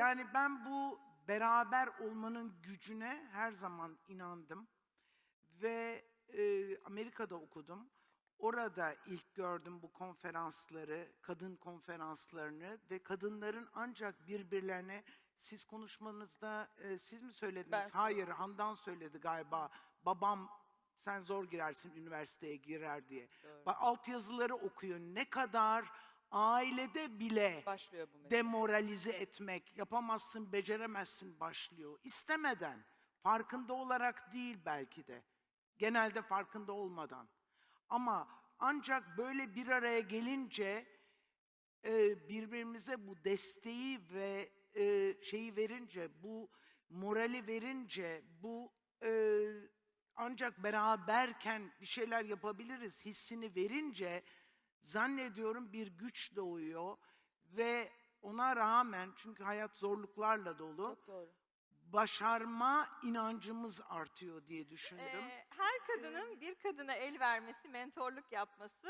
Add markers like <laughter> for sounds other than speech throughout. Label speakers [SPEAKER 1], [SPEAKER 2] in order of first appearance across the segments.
[SPEAKER 1] Yani ben bu beraber olmanın gücüne her zaman inandım. Ve e, Amerika'da okudum. Orada ilk gördüm bu konferansları, kadın konferanslarını ve kadınların ancak birbirlerine siz konuşmanızda e, siz mi söylediniz?
[SPEAKER 2] Ben
[SPEAKER 1] Hayır, Handan söyledi galiba. Babam sen zor girersin üniversiteye girer diye. Bak altyazıları okuyor. Ne kadar ailede bile
[SPEAKER 2] Başlıyor bu mesele.
[SPEAKER 1] demoralize etmek, yapamazsın, beceremezsin başlıyor. İstemeden, farkında olarak değil belki de. Genelde farkında olmadan. Ama ancak böyle bir araya gelince e, birbirimize bu desteği ve e, şeyi verince, bu morali verince, bu e, ancak beraberken bir şeyler yapabiliriz hissini verince zannediyorum bir güç doğuyor ve ona rağmen çünkü hayat zorluklarla dolu
[SPEAKER 2] Çok doğru.
[SPEAKER 1] başarma inancımız artıyor diye düşünürüm.
[SPEAKER 3] Ee, her kadının bir kadına el vermesi, mentorluk yapması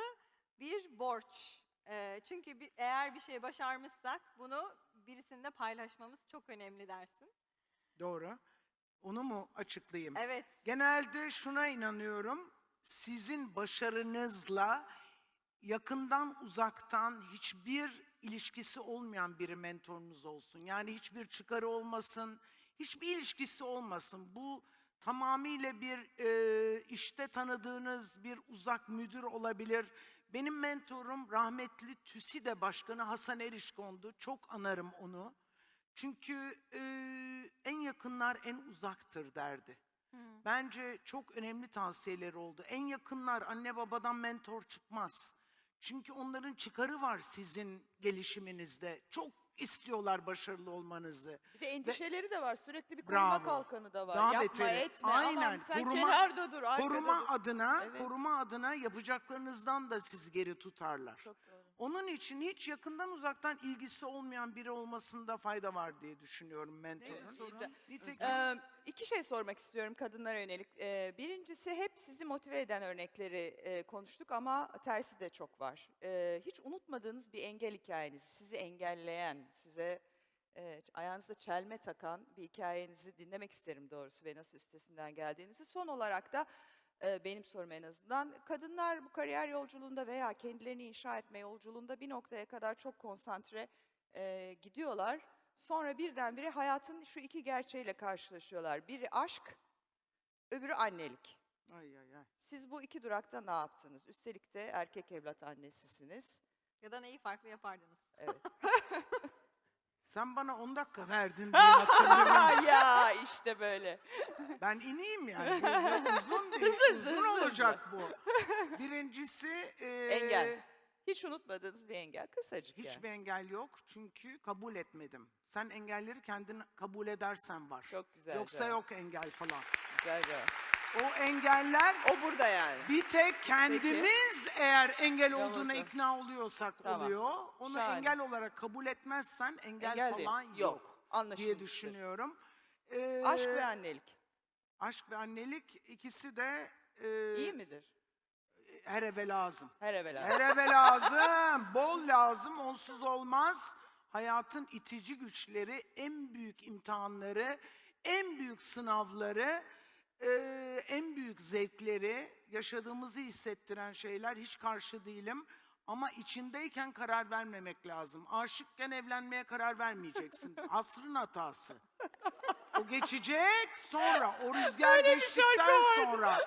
[SPEAKER 3] bir borç. Ee, çünkü bir- eğer bir şey başarmışsak bunu birisinde paylaşmamız çok önemli dersin.
[SPEAKER 1] Doğru. Onu mu açıklayayım?
[SPEAKER 3] Evet.
[SPEAKER 1] Genelde şuna inanıyorum. Sizin başarınızla yakından uzaktan hiçbir ilişkisi olmayan biri mentorunuz olsun. Yani hiçbir çıkarı olmasın, hiçbir ilişkisi olmasın. Bu tamamıyla bir e, işte tanıdığınız bir uzak müdür olabilir. Benim mentorum rahmetli TÜSİDE Başkanı Hasan Erişkon'du. Çok anarım onu. Çünkü e, en yakınlar en uzaktır derdi. Bence çok önemli tavsiyeleri oldu. En yakınlar anne babadan mentor çıkmaz. Çünkü onların çıkarı var sizin gelişiminizde. Çok istiyorlar başarılı olmanızı.
[SPEAKER 2] Bir de endişeleri de var. Sürekli bir koruma
[SPEAKER 1] Bravo.
[SPEAKER 2] kalkanı da var.
[SPEAKER 1] Daha
[SPEAKER 2] Yapma
[SPEAKER 1] beteri.
[SPEAKER 2] etme. Aman
[SPEAKER 1] Aynen.
[SPEAKER 2] sen
[SPEAKER 1] Koruma-
[SPEAKER 2] kenarda dur.
[SPEAKER 1] Koruma
[SPEAKER 2] dur.
[SPEAKER 1] adına,
[SPEAKER 2] Evet.
[SPEAKER 1] koruma adına yapacaklarınızdan da sizi geri tutarlar.
[SPEAKER 2] Çok doğru.
[SPEAKER 1] Onun için hiç yakından uzaktan ilgisi olmayan biri olmasında fayda var diye düşünüyorum mentorun.
[SPEAKER 2] sorun?
[SPEAKER 1] Nitekim
[SPEAKER 2] Ee, iki şey sormak istiyorum kadınlara yönelik. Ee, birincisi hep sizi motive eden örnekleri e, konuştuk ama tersi de çok var. Ee, hiç unutmadığınız bir engel hikayeniz, sizi engelleyen, size e, çelme takan bir hikayenizi dinlemek isterim doğrusu ve nasıl üstesinden geldiğinizi. Son olarak da e, benim sorum en azından. Kadınlar bu kariyer yolculuğunda veya kendilerini inşa etme yolculuğunda bir noktaya kadar çok konsantre e, gidiyorlar. Sonra birdenbire hayatın şu iki gerçeğiyle karşılaşıyorlar. Biri aşk, öbürü annelik.
[SPEAKER 1] ay ay ay.
[SPEAKER 2] Siz bu iki durakta ne yaptınız? Üstelik de erkek evlat annesisiniz.
[SPEAKER 3] Ya da neyi farklı yapardınız?
[SPEAKER 2] Evet. <laughs>
[SPEAKER 1] Sen bana 10 dakika verdin <laughs> diye hatırlıyorum.
[SPEAKER 2] ya işte böyle.
[SPEAKER 1] Ben ineyim yani. Uzun bir,
[SPEAKER 2] Hızlı hızlı,
[SPEAKER 1] uzun
[SPEAKER 2] hızlı hızlı.
[SPEAKER 1] olacak bu. Birincisi e,
[SPEAKER 2] Engel. Hiç unutmadığınız bir engel. Kısacık yani.
[SPEAKER 1] Hiçbir engel yok çünkü kabul etmedim. Sen engelleri kendin kabul edersen var.
[SPEAKER 2] Çok güzel
[SPEAKER 1] Yoksa
[SPEAKER 2] cevap.
[SPEAKER 1] yok engel falan.
[SPEAKER 2] Güzel cevap.
[SPEAKER 1] O engeller
[SPEAKER 2] O burada yani.
[SPEAKER 1] bir tek kendimiz eğer engel olduğuna
[SPEAKER 2] Yalnızım.
[SPEAKER 1] ikna oluyorsak
[SPEAKER 2] Tamam.
[SPEAKER 1] oluyor. Onu
[SPEAKER 2] Şahane.
[SPEAKER 1] engel olarak kabul etmezsen engel,
[SPEAKER 2] Engel değil.
[SPEAKER 1] falan
[SPEAKER 2] Yok.
[SPEAKER 1] yok,
[SPEAKER 2] Anlaşılmıştır.
[SPEAKER 1] diye düşünüyorum. Ee,
[SPEAKER 2] Aşk ve annelik.
[SPEAKER 1] aşk ve annelik ikisi de e,
[SPEAKER 2] İyi midir?
[SPEAKER 1] Her eve lazım.
[SPEAKER 2] Her evvela.
[SPEAKER 1] Her eve lazım, bol lazım, onsuz olmaz. Hayatın itici güçleri, en büyük imtihanları, en büyük sınavları, eee, en büyük zevkleri, yaşadığımızı hissettiren şeyler hiç karşı değilim. Ama içindeyken karar vermemek lazım. Aşıkken evlenmeye karar vermeyeceksin. <laughs> Asrın hatası. O geçecek sonra, o rüzgar geçtikten sonra.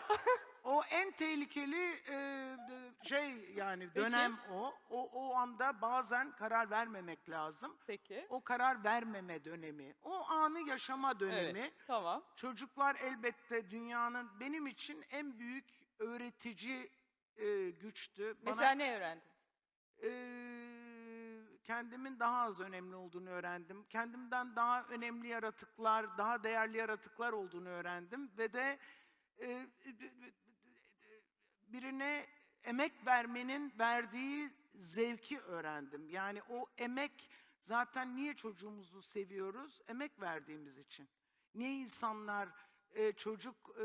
[SPEAKER 1] O en tehlikeli e, şey yani dönem o. O o anda bazen karar vermemek lazım.
[SPEAKER 2] Peki.
[SPEAKER 1] O karar vermeme dönemi. O anı yaşama dönemi.
[SPEAKER 2] Evet. Tamam.
[SPEAKER 1] Çocuklar elbette dünyanın benim için en büyük öğretici e, güçtü. Bana,
[SPEAKER 2] Mesela ne öğrendiniz?
[SPEAKER 1] e, kendimin daha az önemli olduğunu öğrendim. Kendimden daha önemli yaratıklar, daha değerli yaratıklar olduğunu öğrendim ve de e, birine emek vermenin verdiği zevki öğrendim. Yani o emek zaten niye çocuğumuzu seviyoruz? Emek verdiğimiz için. Niye insanlar e, çocuk e,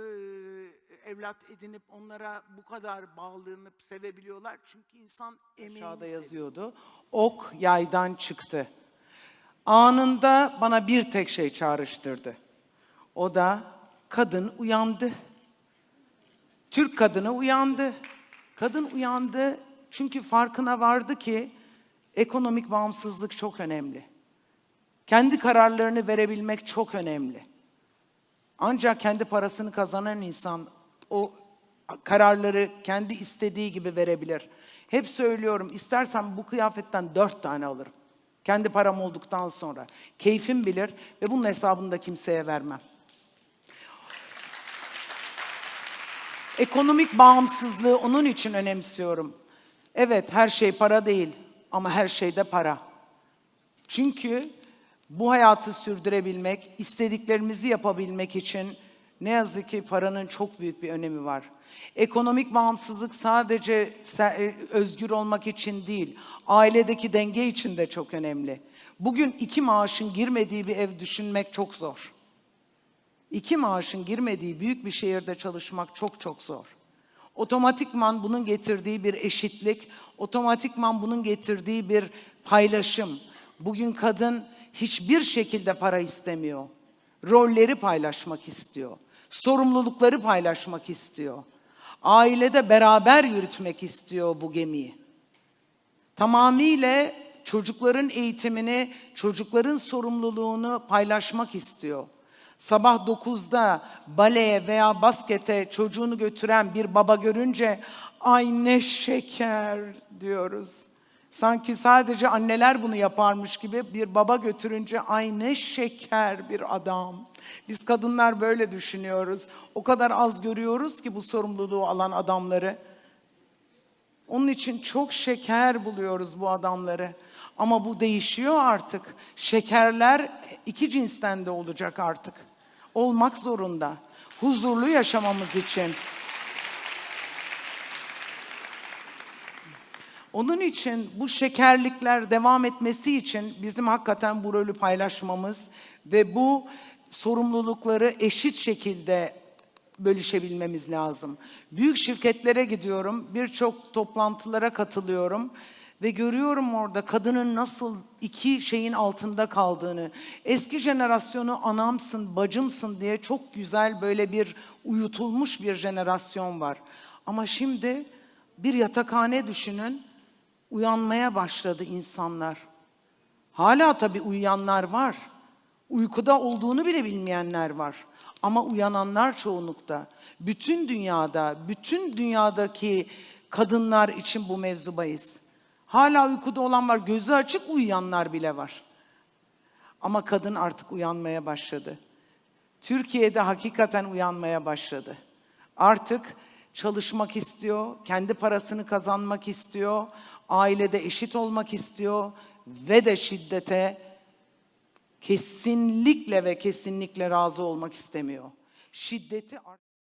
[SPEAKER 1] evlat edinip onlara bu kadar bağlanıp sevebiliyorlar? Çünkü insan emeğini
[SPEAKER 4] Aşağıda
[SPEAKER 1] seviyor.
[SPEAKER 4] yazıyordu. Ok yaydan çıktı.
[SPEAKER 1] anında bana bir tek şey çağrıştırdı. O da kadın uyandı. Türk kadını uyandı. Kadın uyandı çünkü farkına vardı ki ekonomik bağımsızlık çok önemli. Kendi kararlarını verebilmek çok önemli. Ancak kendi parasını kazanan insan o kararları kendi istediği gibi verebilir. Hep söylüyorum istersen bu kıyafetten dört tane alırım. Kendi param olduktan sonra. Keyfim bilir ve bunun hesabını da kimseye vermem. Ekonomik bağımsızlığı onun için önemsiyorum. Evet her şey para değil ama her şey de para. Çünkü bu hayatı sürdürebilmek, istediklerimizi yapabilmek için ne yazık ki paranın çok büyük bir önemi var. Ekonomik bağımsızlık sadece e, özgür olmak için değil, ailedeki denge için de çok önemli. Bugün iki maaşın girmediği bir ev düşünmek çok zor. İki maaşın girmediği büyük bir şehirde çalışmak çok çok zor. Otomatikman bunun getirdiği bir eşitlik, otomatikman bunun getirdiği bir paylaşım. Bugün kadın hiçbir şekilde para istemiyor. Rolleri paylaşmak istiyor. Sorumlulukları paylaşmak istiyor. Ailede beraber yürütmek istiyor bu gemiyi tamamıyla çocukların eğitimini, çocukların sorumluluğunu paylaşmak istiyor. Sabah 9'da baleye veya baskete çocuğunu götüren bir baba görünce ay ne şeker diyoruz. Sanki sadece anneler bunu yaparmış gibi bir baba götürünce ay ne şeker bir adam. Biz kadınlar böyle düşünüyoruz. O kadar az görüyoruz ki bu sorumluluğu alan adamları. Onun için çok şeker buluyoruz bu adamları. Ama bu değişiyor artık. Şekerler iki cinsten de olacak artık. Olmak zorunda. Huzurlu yaşamamız için. Onun için bu şekerlikler devam etmesi için bizim hakikaten bu rolü paylaşmamız ve bu sorumlulukları eşit şekilde bölüşebilmemiz lazım. Büyük şirketlere gidiyorum, birçok toplantılara katılıyorum ve görüyorum orada kadının nasıl iki şeyin altında kaldığını. Eski jenerasyonu anamsın, bacımsın diye çok güzel böyle bir uyutulmuş bir jenerasyon var. Ama şimdi bir yatakhane düşünün, uyanmaya başladı insanlar. Hala tabii uyuyanlar var. Uykuda olduğunu bile bilmeyenler var. Ama uyananlar çoğunlukta. Bütün dünyada, bütün dünyadaki kadınlar için bu mevzu bahis. Hala uykuda olan var, gözü açık uyuyanlar bile var. Ama kadın artık uyanmaya başladı. Türkiye'de hakikaten uyanmaya başladı. Artık çalışmak istiyor, kendi parasını kazanmak istiyor, ailede eşit olmak istiyor ve de şiddete kesinlikle ve kesinlikle razı olmak istemiyor. Şiddeti